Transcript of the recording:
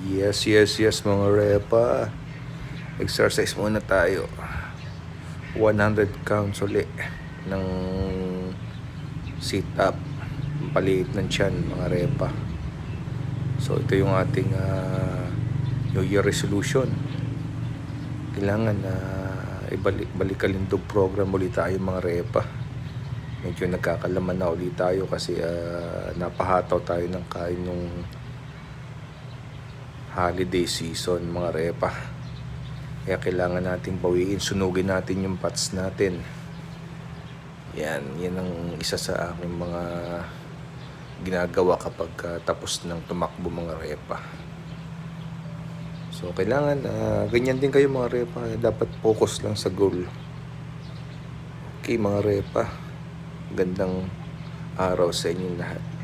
Yes, yes, yes mga repa. Exercise muna tayo. 100 counts uli ng sit up. Paliit ng tiyan mga repa. So ito yung ating ah, New Year resolution. Kailangan na ibalik balik kalindog program ulit tayo mga repa. Medyo nagkakalaman na ulit tayo kasi ah, napahataw tayo ng kain yung holiday season mga repa. Kaya kailangan nating bawiin, sunugin natin yung pots natin. Yan, yan ang isa sa aking mga ginagawa kapag ah, tapos ng tumakbo mga repa. So kailangan ah, ganyan din kayo mga repa, dapat focus lang sa goal. Okay mga repa, gandang araw sa inyong lahat.